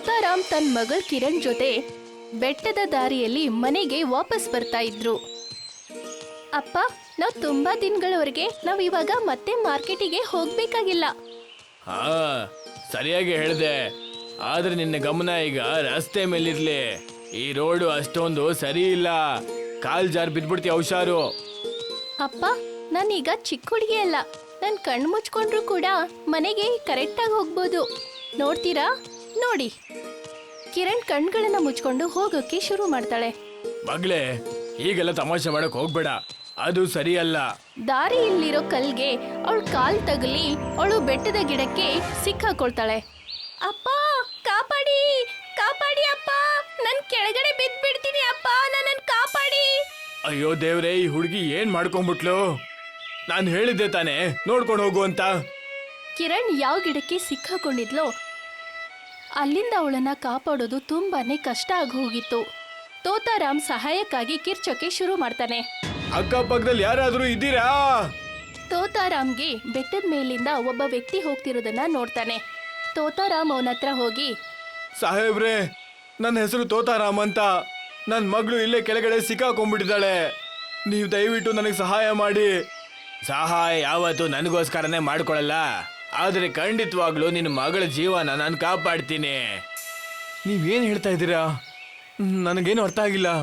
ತೋತಾರಾಮ್ ತನ್ನ ಮಗಳ ಕಿರಣ್ ಜೊತೆ ಬೆಟ್ಟದ ದಾರಿಯಲ್ಲಿ ಮನೆಗೆ ವಾಪಸ್ ಬರ್ತಾ ಇದ್ರು. ಅಪ್ಪ ನಾವು ತುಂಬಾ ದಿನಗಳವರೆಗೆ ನಾವು ಇವಾಗ ಮತ್ತೆ ಮಾರ್ಕೆಟಿಗೆ ಹೋಗ್ಬೇಕಾಗಿಲ್ಲ. ಹಾ ಸರಿಯಾಗಿ ಹೇಳಿದೆ. ಆದ್ರೆ ನಿನ್ನ ಗಮನ ಈಗ ರಸ್ತೆ ಮೇಲಿರ್ಲಿ. ಈ ರೋಡು ಅಷ್ಟೊಂದು ಸರಿ ಇಲ್ಲ. ಕಾಲ್ ಜಾರ್ ಬಿದ್ಬಿಡ್ತೀಯ ಹುಷಾರು. ಅಪ್ಪ ನಾನೀಗ ಚಿಕ್ಕ ಹುಡುಗಿ ಅಲ್ಲ. ನನ್ ಕಣ್ಣು ಮುಚ್ಕೊಂಡ್ರು ಕೂಡ ಮನೆಗೆ ಕರೆಕ್ಟಾಗಿ ಹೋಗ್ಬೋದು. ನೋಡ್ತೀರಾ? ನೋಡಿ. ಕಿರಣ್ ಕಣ್ಗಳನ್ನ ಮುಚ್ಕೊಂಡು ಹೋಗೋಕೆ ಶುರು ಮಾಡ್ತಾಳೆ. ಮಗ್ಲೇ ಈಗೆಲ್ಲ ತಮಾಷೆ ಮಾಡಕ್ ಹೋಗ್ಬೇಡ. ಅದು ಸರಿಯಲ್ಲ. ದಾರಿಯಲ್ಲಿರೋ ಕಲ್ಗೆ ಅವಳು ಕಾಲ್ ತಗಲಿ ಅವಳು ಬೆಟ್ಟದ ಗಿಡಕ್ಕೆ ಸಿಕ್ಕಾಕೊಳ್ತಾಳೆ. ಅಪ್ಪ ಕಾಪಾಡಿ ಕಾಪಾಡಿ ಅಪ್ಪ. ನನ್ ಕೆಳಗಡೆ ಬಿದ್ದ್ ಬಿಡ್ತೀನಿ ಅಪ್ಪ ನನ್ನ ಕಾಪಾಡಿ. ಅಯ್ಯೋ ದೇವ್ರೆ ಈ ಹುಡುಗಿ ಏನ್ ಮಾಡ್ಕೊಂಡ್ಬಿಟ್ಲು ನಾನು ಹೇಳಿದ್ದೆ ತಾನೇ ನೋಡ್ಕೊಂಡು ಹೋಗು ಅಂತ. ಕಿರಣ್ ಯಾವ ಗಿಡಕ್ಕೆ ಸಿಕ್ಕಾಕೊಂಡಿದ್ಲೋ ಅಲ್ಲಿಂದ ಅವಳನ್ನ ಕಾಪಾಡೋದು ತುಂಬಾನೇ ಕಷ್ಟ ಆಗಿ ಹೋಗಿತ್ತು. ತೋತಾರಾಮ್ ಸಹಾಯಕ್ಕಾಗಿ ಕಿರ್ಚೋಕೆ ಶುರು ಮಾಡ್ತಾನೆ. ಅಕ್ಕಪಕ್ಕದಲ್ಲಿ ಯಾರಾದ್ರೂ ಇದ್ದೀರಾ? ತೋತಾರಾಮ್ಗೆ ಬೆಟ್ಟದ ಮೇಲಿಂದ ಒಬ್ಬ ವ್ಯಕ್ತಿ ಹೋಗ್ತಿರೋದನ್ನ ನೋಡ್ತಾನೆ. ತೋತಾರಾಮ್ ಅವನ ಹತ್ರ ಹೋಗಿ ಸಾಹೇಬ್ರೆ ನನ್ನ ಹೆಸರು ತೋತಾರಾಮ್ ಅಂತ. ನನ್ನ ಮಗಳು ಇಲ್ಲೇ ಕೆಳಗಡೆ ಸಿಕ್ಕಾಕೊಂಡ್ಬಿಟ್ಟಿದ್ದಾಳೆ. ನೀವು ದಯವಿಟ್ಟು ನನಗೆ ಸಹಾಯ ಮಾಡಿ. ಸಹಾಯ ಯಾವತ್ತು ನನಗೋಸ್ಕರನೇ ಮಾಡ್ಕೊಳಲ್ಲ. ಆದರೆ ಖಂಡಿತವಾಗ್ಲೂ ನಿನ್ನ ಮಗಳ ಜೀವನ ನಾನು ಕಾಪಾಡ್ತೀನಿ. ನೀವೇನು ಹೇಳ್ತಾ ಇದ್ದೀರಾ? ನನಗೇನು ಅರ್ಥ ಆಗಿಲ್ಲ.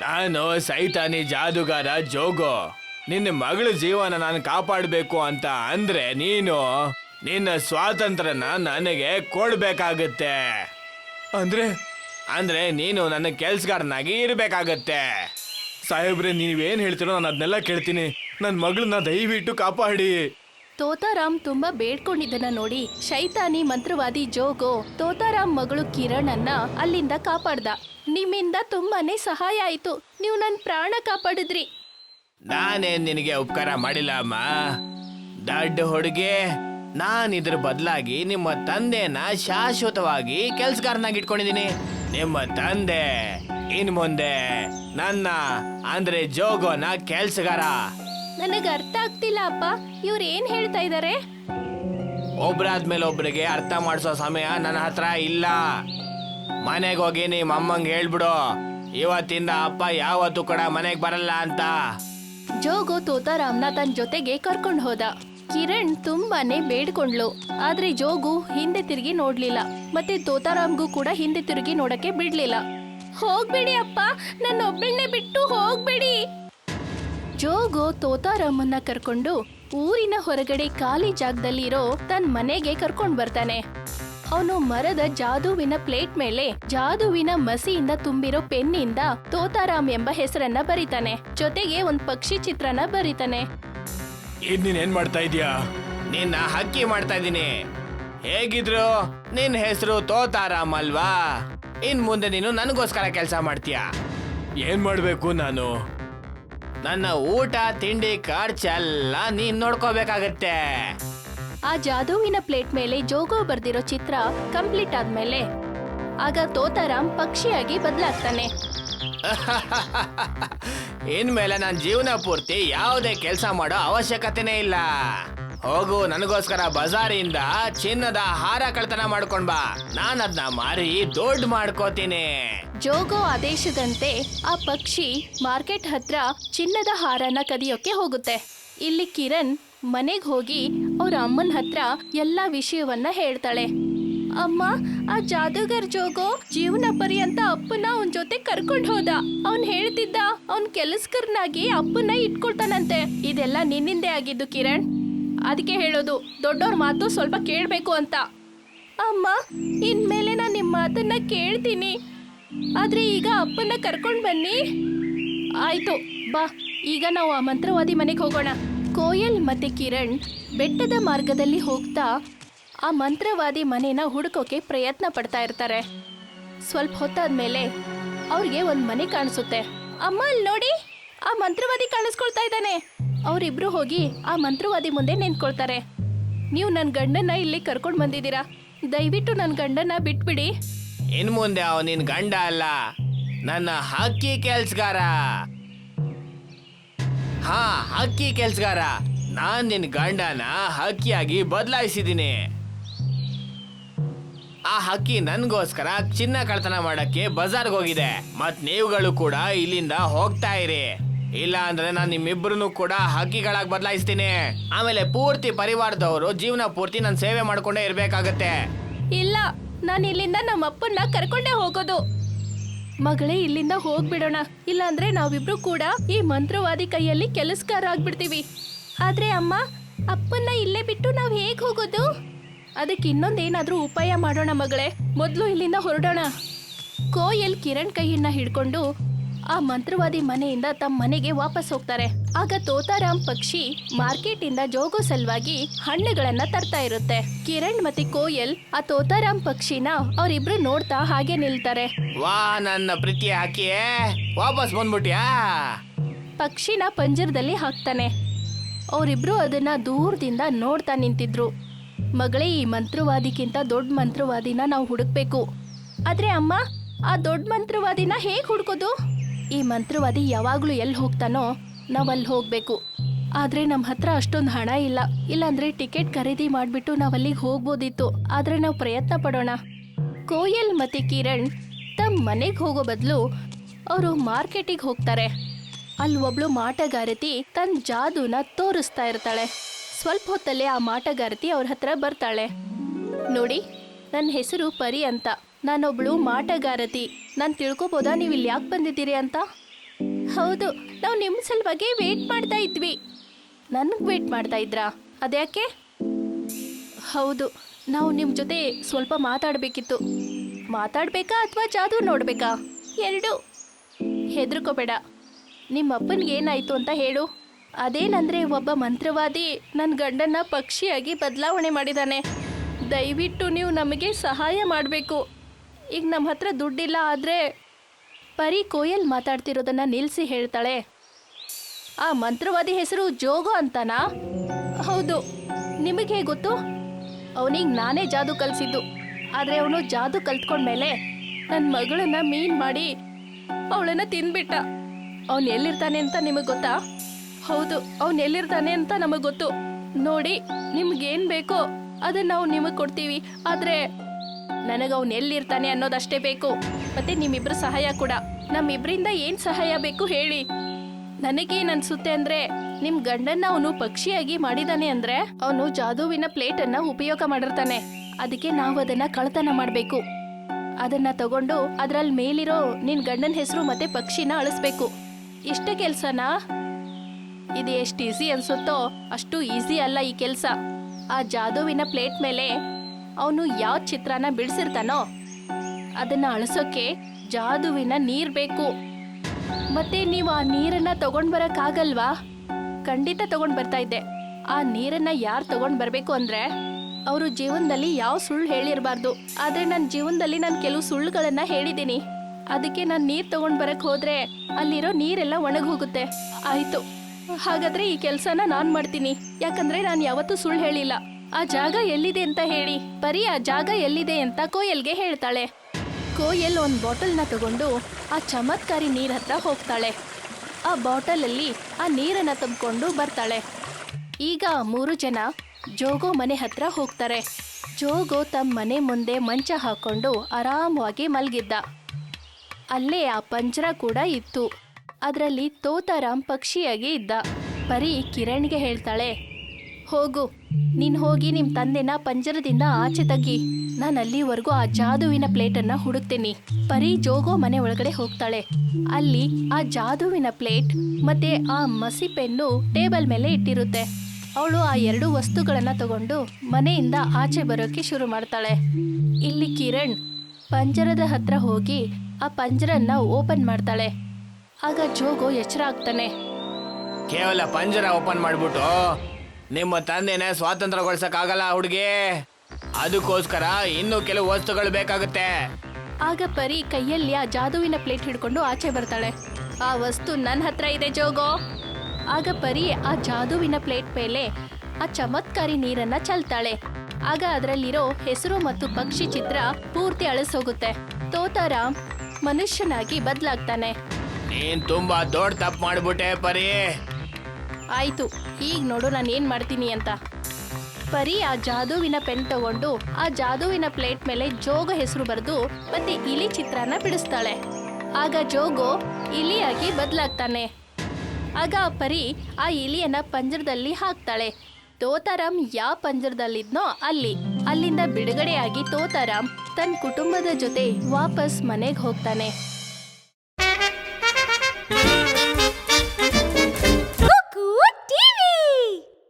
ನಾನು ಸೈತಾನಿ ಜಾದುಗಾರ ಜೋಗೋ. ನಿನ್ನ ಮಗಳ ಜೀವನ ನಾನು ಕಾಪಾಡಬೇಕು ಅಂತ ಅಂದ್ರೆ ನೀನು ನಿನ್ನ ಸ್ವಾತಂತ್ರ್ಯನ ನನಗೆ ಕೊಡ್ಬೇಕಾಗತ್ತೆ. ಅಂದ್ರೆ? ಅಂದ್ರೆ ನೀನು ನನ್ನ ಕೆಲ್ಸಗಾರನಾಗಿ ಇರಬೇಕಾಗತ್ತೆ. ಸಾಹೇಬ್ರೆ ನೀವೇನ್ ಹೇಳ್ತೀರೋ ನಾನು ಅದನ್ನೆಲ್ಲ ಕೇಳ್ತೀನಿ. ನನ್ನ ಮಗಳನ್ನ ದಯವಿಟ್ಟು ಕಾಪಾಡಿ. ತೋತಾರಾಮ್ ತುಂಬಾ ಬೇಡ್ಕೊಂಡಿದ್ದನ್ನ ನೋಡಿ ಶೈತಾನಿ ಮಂತ್ರವಾದಿ ಜೋಗೋ ತೋತಾರಾಮ್ ಮಗಳು ಕಿರಣ್ ಅಲ್ಲಿಂದ ಕಾಪಾಡ್ದ. ನಿಮ್ಮಿಂದ ತುಂಬಾನೇ ಸಹಾಯ ಆಯ್ತು. ನೀವು ನನ್ ಪ್ರಾಣ ಕಾಪಾಡಿದ್ರಿ. ನಾನೇನ್ ನಿನಗೆ ಉಪಕಾರ ಮಾಡಿಲ್ಲ ಅಮ್ಮ. ದಡ್ಡ ಹುಡುಗಿ, ನಾನ್ ಇದ್ರ ಬದಲಾಗಿ ನಿಮ್ಮ ತಂದೆನ ಶಾಶ್ವತವಾಗಿ ಕೆಲ್ಸಗಾರನಾಗಿ ಇಟ್ಕೊಂಡಿದೀನಿ ನಿಮ್ಮ ತಂದೆ ಇನ್ ಮುಂದೆ ನನ್ನ, ಅಂದ್ರೆ ಜೋಗೋನ ಕೆಲ್ಸಗಾರ. ನನಗ್ ಅರ್ಥ ಆಗ್ತಿಲ್ಲ ಅಪ್ಪ. ಇವ್ರು ಏನ್ ಹೇಳ್ತಾ ಇದಾರೆ? ಒಬ್ರಾದ್ಮೇಲೆ ಒಬ್ರಿಗೆ ಅರ್ಥ ಮಾಡಿಸೋ ಸಮಯ ನನ್ನ ಹತ್ರ ಇಲ್ಲ. ಮನೆಗೆ ಹೋಗಿ ನಿಮ್ಮ ಅಮ್ಮಂಗೆ ಹೇಳ್ಬಿಡು. ಇವತ್ತಿಂದ ಅಪ್ಪ ಯಾವತ್ತೂ ಕೂಡ ಮನೆಗೆ ಬರಲ್ಲ ಅಂತ. ಜೋಗು ತೋತಾರಾಮ್ನ ತನ್ನ ಜೊತೆಗೆ ಕರ್ಕೊಂಡು ಹೋದ. ಕಿರಣ್ ತುಂಬಾನೇ ಬೇಡ್ಕೊಂಡ್ಲು ಆದ್ರೆ ಜೋಗು ಹಿಂದೆ ತಿರುಗಿ ನೋಡ್ಲಿಲ್ಲ. ಮತ್ತೆ ತೋತಾರಾಮ್ಗೂ ಕೂಡ ಹಿಂದೆ ತಿರುಗಿ ನೋಡಕ್ಕೆ ಬಿಡ್ಲಿಲ್ಲ. ಹೋಗ್ಬೇಡಿ ಅಪ್ಪ. ನನ್ನ ಒಬ್ಬಳನ್ನೇ ಬಿಟ್ಟು ಹೋಗ್ಬೇಡಿ. ಜೋಗು ತೋತಾರಾಮನ್ನ ಕರ್ಕೊಂಡು ಊರಿನ ಹೊರಗಡೆ ಖಾಲಿ ಜಾಗದಲ್ಲಿ ಇರೋ ತನ್ನ ಮನೆಗೆ ಕರ್ಕೊಂಡ್ ಬರ್ತಾನೆ. ಅವನು ಮರದ ಜಾದುವಿನ ಪ್ಲೇಟ್ ಮೇಲೆ ಜಾದುವಿನ ಮಸಿಯಿಂದ ತುಂಬಿರೋ ಪೆನ್ನಿಂದ ತೋತಾರಾಮ್ ಎಂಬ ಹೆಸರನ್ನ ಬರೀತಾನೆ. ಜೊತೆಗೆ ಒಂದ್ ಪಕ್ಷಿ ಚಿತ್ರನ ಬರೀತಾನೆ. ಇದ್ ನೀನ್ ಏನ್ ಮಾಡ್ತಾ ಇದೀಯಾ? ನಿನ್ನ ಹಕ್ಕಿ ಮಾಡ್ತಾ ಇದೀನಿ. ಹೇಗಿದ್ರು ನಿನ್ ಹೆಸರು ತೋತಾರಾಮ್ ಅಲ್ವಾ? ಇನ್ ಮುಂದೆ ನೀನು ನನಗೋಸ್ಕರ ಕೆಲಸ ಮಾಡ್ತೀಯ? ಏನ್ ಮಾಡ್ಬೇಕು ನಾನು? ನನ್ನ ಊಟ ತಿಂಡಿ ಖರ್ಚೆಲ್ಲ ನೀನ್ ನೋಡ್ಕೋಬೇಕಾಗತ್ತೆ. ಆ ಜಾದೂವಿನ ಪ್ಲೇಟ್ ಮೇಲೆ ಜೋಗೋ ಬರ್ದಿರೋ ಚಿತ್ರ ಕಂಪ್ಲೀಟ್ ಆದ್ಮೇಲೆ ಆಗ ತೋತಾರಾಮ್ ಪಕ್ಷಿಯಾಗಿ ಬದಲಾಗ್ತಾನೆ. ಇನ್ಮೇಲೆ ನನ್ನ ಜೀವನ ಪೂರ್ತಿ ಯಾವುದೇ ಕೆಲಸ ಮಾಡೋ ಅವಶ್ಯಕತೆನೇ ಇಲ್ಲ. ಹೋಗು, ನನಗೋಸ್ಕರ ಬಜಾರಿಂದ ಚಿನ್ನದ ಹಾರ ಕಳ್ತನ ಮಾಡ್ಕೊಂಡ್ ಬಾ. ನಾನು ಅದನ್ನ ಮಾರಿ ದೊಡ್ಡ ಮಾಡ್ಕೋತೀನಿ. ಜೋಗೋ ಆದೇಶದಂತೆ ಆ ಪಕ್ಷಿ ಮಾರ್ಕೆಟ್ ಹತ್ರ ಚಿನ್ನದ ಹಾರನ ಕದಿಯೋಕೆ ಹೋಗುತ್ತೆ. ಇಲ್ಲಿ ಕಿರಣ್ ಮನೆಗೆ ಹೋಗಿ ಅವ್ರ ಅಮ್ಮನ ಹತ್ರ ಎಲ್ಲಾ ವಿಷಯವನ್ನ ಹೇಳ್ತಾಳೆ. ಅಮ್ಮ, ಆ ಜಾದೂಗರ್ ಜೋಗೋ ಜೀವನ ಪರ್ಯಂತ ಅಪ್ಪನ ಅವನ ಜೊತೆ ಕರ್ಕೊಂಡ್ ಹೋದ. ಅವನ್ ಹೇಳ್ತಿದ್ದ ಅವನ್ ಕೆಲಸಕರ್ನಾಗಿ ಅಪ್ಪನ ಇಟ್ಕೊಳ್ತಾನಂತೆ. ಇದೆಲ್ಲ ನಿನ್ನಿಂದೆ ಆಗಿದ್ದು ಕಿರಣ್. ಅದಕ್ಕೆ ಹೇಳೋದು, ದೊಡ್ಡವ್ರ ಮಾತು ಸ್ವಲ್ಪ ಕೇಳಬೇಕು ಅಂತ. ಅಮ್ಮ, ಇನ್ಮೇಲೆ ನಾನು ನಿಮ್ಮ ಮಾತನ್ನ ಕೇಳ್ತೀನಿ. ಆದ್ರೆ ಈಗ ಅಪ್ಪನ್ನ ಕರ್ಕೊಂಡು ಬನ್ನಿ. ಆಯ್ತು, ಬಾ. ಈಗ ನಾವು ಆ ಮಂತ್ರವಾದಿ ಮನೆಗೆ ಹೋಗೋಣ. ಕೋಯಲ್ ಮತ್ತೆ ಕಿರಣ್ ಬೆಟ್ಟದ ಮಾರ್ಗದಲ್ಲಿ ಹೋಗ್ತಾ ಆ ಮಂತ್ರವಾದಿ ಮನೆನ ಹುಡುಕೋಕೆ ಪ್ರಯತ್ನ ಪಡ್ತಾ ಇರ್ತಾರೆ. ಸ್ವಲ್ಪ ಹೊತ್ತಾದ್ಮೇಲೆ ಅವ್ರಿಗೆ ಒಂದ್ ಮನೆ ಕಾಣಿಸುತ್ತೆ. ಅಮ್ಮ, ಅಲ್ಲಿ ನೋಡಿ, ಆ ಮಂತ್ರವಾದಿ ಕಾಣಿಸ್ಕೊಳ್ತಾ ಇದ್ದಾನೆ. ಅವರಿಬ್ರು ಹೋಗಿ ಆ ಮಂತ್ರವಾದಿ ಮುಂದೆ ನಿಂತ್ಕೊಳ್ತಾರೆ. ನೀವು ನನ್ನ ಗಂಡನ್ನ ಇಲ್ಲಿ ಕರ್ಕೊಂಡು ಬಂದಿದ್ದೀರಾ? ದಯವಿಟ್ಟು ನನ್ನ ಗಂಡನ್ನ ಬಿಟ್ಬಿಡಿ. ಇನ್ ಮುಂದೆ ಅವ ನಿನ್ ಗಂಡ ಅಲ್ಲ, ನನ್ನ ಹಕ್ಕಿ ಕೆಲ್ಸಗಾರ. ಹಾ, ಹಕ್ಕಿ ಕೆಲ್ಸಗಾರ. ನಾನ್ ನಿನ್ ಗಂಡನ ಹಕ್ಕಿಯಾಗಿ ಬದಲಾಯಿಸಿದ್ದೀನಿ. ಆ ಹಕ್ಕಿ ನನ್ಗೋಸ್ಕರ ಚಿನ್ನ ಕಳ್ತನ ಮಾಡಕ್ಕೆ ಬಜಾರ್ಗೆ ಹೋಗಿದೆ. ಮತ್ ನೀವುಗಳು ಕೂಡ ಇಲ್ಲಿಂದ ಹೋಗ್ತಾ ಇರಿ. ಇಲ್ಲ ಅಂದ್ರೆ ನಾನು ನಿಮ್ಮಿಬ್ಬರನ್ನು ಕೂಡ ಹಕ್ಕಿಗಳಾಗಿ ಬದಲಾಯಿಸ್ತೀನಿ. ಆಮೇಲೆ ಪೂರ್ತಿ ಪರಿವಾರದವರು ಜೀವನ ಪೂರ್ತಿ ನಾನು ಸೇವೆ ಮಾಡ್ಕೊಂಡೇ ಇರ್ಬೇಕಾಗತ್ತೆ. ಇಲ್ಲ, ನಾನು ಇಲ್ಲಿಂದ ನಮ್ಮ ಅಪ್ಪನ್ನ ಕರ್ಕೊಂಡೇ ಹೋಗೋದು. ಮಗಳೇ, ಇಲ್ಲಿಂದ ಹೋಗ್ಬಿಡೋಣ. ಇಲ್ಲಾಂದ್ರೆ ನಾವಿಬ್ರು ಕೂಡ ಈ ಮಂತ್ರವಾದಿ ಕೈಯಲ್ಲಿ ಕೆಲಸಗಾರ ಆಗ್ಬಿಡ್ತೀವಿ. ಆದ್ರೆ ಅಮ್ಮ, ಅಪ್ಪನ್ನ ಇಲ್ಲೇ ಬಿಟ್ಟು ನಾವ್ ಹೇಗ್ ಹೋಗೋದು? ಅದಕ್ಕೆ ಇನ್ನೊಂದೇನಾದ್ರೂ ಉಪಾಯ ಮಾಡೋಣ ಮಗಳೇ. ಮೊದಲು ಇಲ್ಲಿಂದ ಹೊರಡೋಣ. ಕೋಯಲ್ ಕಿರಣ್ ಕೈಯನ್ನ ಹಿಡ್ಕೊಂಡು ಆ ಮಂತ್ರವಾದಿ ಮನೆಯಿಂದ ತಮ್ಮ ಮನೆಗೆ ವಾಪಸ್ ಹೋಗ್ತಾರೆ. ಆಗ ತೋತಾರಾಮ್ ಪಕ್ಷಿ ಮಾರ್ಕೆಟ್ ಇಂದ ಜೋಗೋ ಸಲುವಾಗಿ ಹಣ್ಣುಗಳನ್ನ ತರ್ತಾ ಇರುತ್ತೆ. ಕಿರಣ್ ಮತ್ತೆ ಕೋಯಲ್ ಆ ತೋತಾರಾಮ್ ಪಕ್ಷಿನ ಅವರಿಬ್ರು ನೋಡ್ತಾ ಹಾಗೆ ನಿಲ್ತಾರೆ. ವಾ ನನ್ನ ಪ್ರೀತಿ ಹಾಕಿಯೇ ವಾಪಸ್ ಬಂದ್ಬಿಟ್ಯಾ? ಪಕ್ಷಿನ ಪಂಜರದಲ್ಲಿ ಹಾಕ್ತಾನೆ. ಅವರಿಬ್ರು ಅದನ್ನ ದೂರದಿಂದ ನೋಡ್ತಾ ನಿಂತಿದ್ರು. ಮಗಳೇ ಈ ಮಂತ್ರವಾದಿಗಿಂತ ದೊಡ್ಡ ಮಂತ್ರವಾದಿನ ನಾವು ಹುಡುಕ್ಬೇಕು. ಆದ್ರೆ ಅಮ್ಮ ಆ ದೊಡ್ಡ ಮಂತ್ರವಾದಿನ ಹೇಗೆ ಹುಡ್ಕೋದು? ಈ ಮಂತ್ರವಾದಿ ಯಾವಾಗ್ಲೂ ಎಲ್ಲಿ ಹೋಗ್ತಾನೋ ನಾವು ಅಲ್ಲಿ ಹೋಗ್ಬೇಕು. ಆದ್ರೆ ನಮ್ಮ ಹತ್ರ ಅಷ್ಟೊಂದು ಹಣ ಇಲ್ಲ. ಇಲ್ಲಾಂದ್ರೆ ಟಿಕೆಟ್ ಖರೀದಿ ಮಾಡಿಬಿಟ್ಟು ನಾವು ಅಲ್ಲಿಗೆ ಹೋಗ್ಬೋದಿತ್ತು. ಆದ್ರೆ ನಾವು ಪ್ರಯತ್ನ ಪಡೋಣ. ಕೋಯಲ್ ಮತ್ತೆ ಕಿರಣ್ ತಮ್ಮ ಮನೆಗೆ ಹೋಗೋ ಬದಲು ಅವರು ಮಾರ್ಕೆಟಿಗೆ ಹೋಗ್ತಾರೆ. ಅಲ್ಲಿ ಒಬ್ಳು ಮಾಟಗಾರತಿ ತನ್ನ ಜಾದೂನ ತೋರಿಸ್ತಾ ಇರ್ತಾಳೆ. ಸ್ವಲ್ಪ ಹೊತ್ತಲ್ಲೇ ಆ ಮಾಟಗಾರತಿ ಅವ್ರ ಹತ್ರ ಬರ್ತಾಳೆ. ನೋಡಿ ನನ್ನ ಹೆಸರು ಪರಿ ಅಂತ. ನಾನೊಬ್ಳು ಮಾಟಗಾರತಿ. ನಾನು ತಿಳ್ಕೊಬೋದಾ? ನೀವು ಇಲ್ಲಿ ಯಾಕೆ ಬಂದಿದ್ದೀರಿ ಅಂತ? ಹೌದು, ನಾವು ನಿಮ್ಮ ಸಲುವಾಗಿ ವೇಟ್ ಮಾಡ್ತಾ ಇದ್ವಿ. ನನಗೆ ವೇಟ್ ಮಾಡ್ತಾ ಇದ್ರಾ? ಅದ್ಯಾಕೆ? ಹೌದು, ನಾವು ನಿಮ್ಮ ಜೊತೆ ಸ್ವಲ್ಪ ಮಾತಾಡಬೇಕಿತ್ತು. ಮಾತಾಡಬೇಕಾ ಅಥವಾ ಜಾದು ನೋಡಬೇಕಾ? ಎರಡು. ಹೆದರ್ಕೋಬೇಡ. ನಿಮ್ಮ ಅಪ್ಪನಿಗೆ ಏನಾಯ್ತು ಅಂತ ಹೇಳು. ಅದೇನಂದರೆ ಒಬ್ಬ ಮಂತ್ರವಾದಿ ನನ್ನ ಗಂಡನ ಪಕ್ಷಿಯಾಗಿ ಬದಲಾವಣೆ ಮಾಡಿದ್ದಾನೆ ದಯವಿಟ್ಟು ನೀವು ನಮಗೆ ಸಹಾಯ ಮಾಡಬೇಕು. ಈಗ ನಮ್ಮ ಹತ್ರ ದುಡ್ಡಿಲ್ಲ ಆದರೆ ಪರಿ ಕೋಯಲ್ ಮಾತಾಡ್ತಿರೋದನ್ನ ನಿಲ್ಲಿಸಿ ಹೇಳ್ತಾಳೆ. ಆ ಮಂತ್ರವಾದಿ ಹೆಸರು ಜೋಗೋ ಅಂತನಾ? ಹೌದು. ನಿಮಗೆ ಹೇಗೆ ಗೊತ್ತು? ಅವನಿಗೆ ನಾನೇ ಜಾದು ಕಲಿಸಿದ್ದು. ಆದರೆ ಅವನು ಜಾದು ಕಲ್ತ್ಕೊಂಡ್ಮೇಲೆ ನನ್ನ ಮಗಳನ್ನ ಮೀನ್ ಮಾಡಿ ಅವಳನ್ನ ತಿಂದ್ಬಿಟ್ಟ ಅವನು ಎಲ್ಲಿರ್ತಾನೆ ಅಂತ ನಿಮಗೆ ಗೊತ್ತಾ? ಹೌದು, ಅವನು ಎಲ್ಲಿರ್ತಾನೆ ಅಂತ ನಮಗೆ ಗೊತ್ತು. ನೋಡಿ, ನಿಮ್ಗೇನು ಬೇಕೋ ಅದನ್ನ ನಾವು ನಿಮಗೆ ಕೊಡ್ತೀವಿ. ಆದ್ರೆ ನನಗೆ ಅವನು ಎಲ್ಲಿರ್ತಾನೆ ಅನ್ನೋದಷ್ಟೇ ಬೇಕು. ಮತ್ತೆ ನಿಮ್ಮಿಬ್ರ ಸಹಾಯ ಕೂಡ. ನಮ್ಮಿಬ್ರಿಂದ ಏನ್ ಸಹಾಯ ಬೇಕು ಹೇಳಿ. ನನಗೇನ್ ಅನ್ಸುತ್ತೆ ಅಂದ್ರೆ, ನಿಮ್ ಗಂಡನ್ನ ಅವನು ಪಕ್ಷಿಯಾಗಿ ಮಾಡಿದಾನೆ ಅಂದ್ರೆ, ಅವನು ಜಾದುವಿನ ಪ್ಲೇಟ್ ಅನ್ನ ಉಪಯೋಗ ಮಾಡಿರ್ತಾನೆ. ಅದಕ್ಕೆ ನಾವು ಅದನ್ನ ಕಳತನ ಮಾಡ್ಬೇಕು. ಅದನ್ನ ತಗೊಂಡು ಅದ್ರಲ್ಲಿ ಮೇಲಿರೋ ನಿನ್ ಗಂಡನ ಹೆಸರು ಮತ್ತೆ ಪಕ್ಷಿನ ಅಳಿಸ್ಬೇಕು. ಇಷ್ಟ ಕೆಲ್ಸನಾ? ಇದು ಎಷ್ಟು ಈಸಿ ಅನ್ಸುತ್ತೋ, ಅಷ್ಟು ಈಸಿ ಅಲ್ಲ ಈ ಕೆಲಸ. ಆ ಜಾದುವಿನ ಪ್ಲೇಟ್ ಮೇಲೆ ಅವನು ಯಾವ ಚಿತ್ರನ ಬಿಡಿಸಿರ್ತಾನೋ ಅದನ್ನ ಅಳಿಸೋಕೆ ಜಾದುವಿನ ನೀರ್ ಬೇಕು. ಮತ್ತೆ ನೀವು ಆ ನೀರನ್ನ ತಗೊಂಡ್ ಬರಕ್ಕಾಗಲ್ವಾ? ಖಂಡಿತ ತಗೊಂಡ್ ಬರ್ತಾ ಇದ್ದೆ. ಆ ನೀರನ್ನ ಯಾರು ತಗೊಂಡ್ ಬರ್ಬೇಕು ಅಂದ್ರೆ ಅವರು ಜೀವನದಲ್ಲಿ ಯಾವ ಸುಳ್ಳು ಹೇಳಿರಬಾರ್ದು. ಆದ್ರೆ ನನ್ನ ಜೀವನದಲ್ಲಿ ನಾನು ಕೆಲವು ಸುಳ್ಳುಗಳನ್ನ ಹೇಳಿದ್ದೀನಿ. ಅದಕ್ಕೆ ನಾನು ನೀರ್ ತಗೊಂಡ್ ಬರಕ್ ಹೋದ್ರೆ ಅಲ್ಲಿರೋ ನೀರೆಲ್ಲ ಒಣಗ್ ಹೋಗುತ್ತೆ. ಆಯ್ತು. ಹಾಗಾದ್ರೆ ಈ ಕೆಲಸನ ನಾನು ಮಾಡ್ತೀನಿ. ಯಾಕಂದ್ರೆ ನಾನು ಯಾವತ್ತೂ ಸುಳ್ಳು ಹೇಳಿಲ್ಲ. ಆ ಜಾಗ ಎಲ್ಲಿದೆ ಅಂತ ಹೇಳಿ. ಪರಿ ಆ ಜಾಗ ಎಲ್ಲಿದೆ ಅಂತ ಕೋಯಲ್ಗೆ ಹೇಳ್ತಾಳೆ. ಕೋಯಲ್ ಒಂದು ಬಾಟಲ್ನ ತಗೊಂಡು ಆ ಚಮತ್ಕಾರಿ ನೀರ್ ಹತ್ರ ಹೋಗ್ತಾಳೆ. ಆ ಬಾಟಲಲ್ಲಿ ಆ ನೀರನ್ನ ತುಂಬಿಕೊಂಡು ಬರ್ತಾಳೆ. ಈಗ ಮೂರು ಜನ ಜೋಗೋ ಮನೆ ಹತ್ರ ಹೋಗ್ತಾರೆ. ಜೋಗೋ ತಮ್ಮ ಮನೆ ಮುಂದೆ ಮಂಚ ಹಾಕೊಂಡು ಆರಾಮವಾಗಿ ಮಲಗಿದ್ದ. ಅಲ್ಲೇ ಆ ಪಂಜರ ಕೂಡ ಇತ್ತು. ಅದರಲ್ಲಿ ತೋತಾರಾಮ್ ಪಕ್ಷಿಯಾಗಿ ಇದ್ದ. ಪರಿ ಕಿರಣ್ಗೆ ಹೇಳ್ತಾಳೆ, ಹೋಗು ನೀನ್ ಹೋಗಿ ನಿಮ್ ತಂದೆನ ಪಂಜರದಿಂದ ಆಚೆ ತಗ್ಗಿ. ನಾನು ಅಲ್ಲಿವರೆಗೂ ಆ ಜಾದುವಿನ ಪ್ಲೇಟನ್ನು ಹುಡುಕ್ತೀನಿ. ಪರಿ ಜೋಗೋ ಮನೆ ಒಳಗಡೆ ಹೋಗ್ತಾಳೆ. ಅಲ್ಲಿ ಆ ಜಾದುವಿನ ಪ್ಲೇಟ್ ಮತ್ತೆ ಆ ಮಸಿ ಪೆನ್ನು ಟೇಬಲ್ ಮೇಲೆ ಇಟ್ಟಿರುತ್ತೆ. ಅವಳು ಆ ಎರಡು ವಸ್ತುಗಳನ್ನ ತಗೊಂಡು ಮನೆಯಿಂದ ಆಚೆ ಬರೋಕೆ ಶುರು ಮಾಡ್ತಾಳೆ. ಇಲ್ಲಿ ಕಿರಣ್ ಪಂಜರದ ಹತ್ರ ಹೋಗಿ ಆ ಪಂಜರನ್ನ ಓಪನ್ ಮಾಡ್ತಾಳೆ. ಆಗ ಜೋಗೋ ಎಚ್ಚರ ಆಗ್ತಾನೆ. ಕೇವಲ ಪಂಜರ ಓಪನ್ ಮಾಡ್ಬಿಟ್ಟು ನಿಮ್ಮ ತಂದೆನ ಸ್ವಾತಂತ್ರ್ಯಗೊಳಿಸಕ್ಕಾಗಲ್ಲ ಹುಡುಗಿ. ಅದಕ್ಕೋಸ್ಕರ ಇನ್ನೂ ಕೆಲವು ವಸ್ತುಗಳು ಬೇಕಾಗುತ್ತೆ. ಆಗ ಪರಿ ಕೈಯಲ್ಲಿ ಆ ಜಾದುವಿನ ಪ್ಲೇಟ್ ಹಿಡ್ಕೊಂಡು ಆಚೆ ಬರ್ತಾಳೆ. ಆ ವಸ್ತು ನನ್ನ ಹತ್ರ ಇದೆ ಜೋಗೋ. ಆಗ ಪರಿ ಆ ಜಾದುವಿನ ಪ್ಲೇಟ್ ಮೇಲೆ ಆ ಚಮತ್ಕಾರಿ ನೀರನ್ನ ಚಲ್ತಾಳೆ. ಆಗ ಅದರಲ್ಲಿರೋ ಹೆಸರು ಮತ್ತು ಪಕ್ಷಿ ಚಿತ್ರ ಪೂರ್ತಿ ಅಳಿಸೋಗುತ್ತೆ. ತೋತಾರಾಮ್ ಮನುಷ್ಯನಾಗಿ ಬದಲಾಗ್ತಾನೆ. ನೀನ್ ತುಂಬಾ ದೊಡ್ಡ ತಪ್ಪು ಮಾಡ್ಬಿಟ್ಟೆ ಪರಿ. ಆಯ್ತು ಈಗ ನೋಡು ನಾನು ಏನ್ ಮಾಡ್ತೀನಿ ಅಂತ. ಪರಿ ಆ ಜಾದುವಿನ ಪೆನ್ ತಗೊಂಡು ಆ ಜಾದುವಿನ ಪ್ಲೇಟ್ ಮೇಲೆ ಜೋಗ ಹೆಸರು ಬರೆದು ಮತ್ತೆ ಇಲಿ ಚಿತ್ರನ ಬಿಡಿಸ್ತಾಳೆ. ಆಗ ಜೋಗೋ ಇಲಿಯಾಗಿ ಬದಲಾಗ್ತಾನೆ. ಆಗ ಪರಿ ಆ ಇಲಿಯನ್ನ ಪಂಜರದಲ್ಲಿ ಹಾಕ್ತಾಳೆ. ತೋತಾರಾಮ್ ಯಾವ ಪಂಜರದಲ್ಲಿದ್ನೋ ಅಲ್ಲಿ. ಅಲ್ಲಿಂದ ಬಿಡುಗಡೆಯಾಗಿ ತೋತಾರಾಮ್ ತನ್ನ ಕುಟುಂಬದ ಜೊತೆ ವಾಪಸ್ ಮನೆಗೆ ಹೋಗ್ತಾನೆ.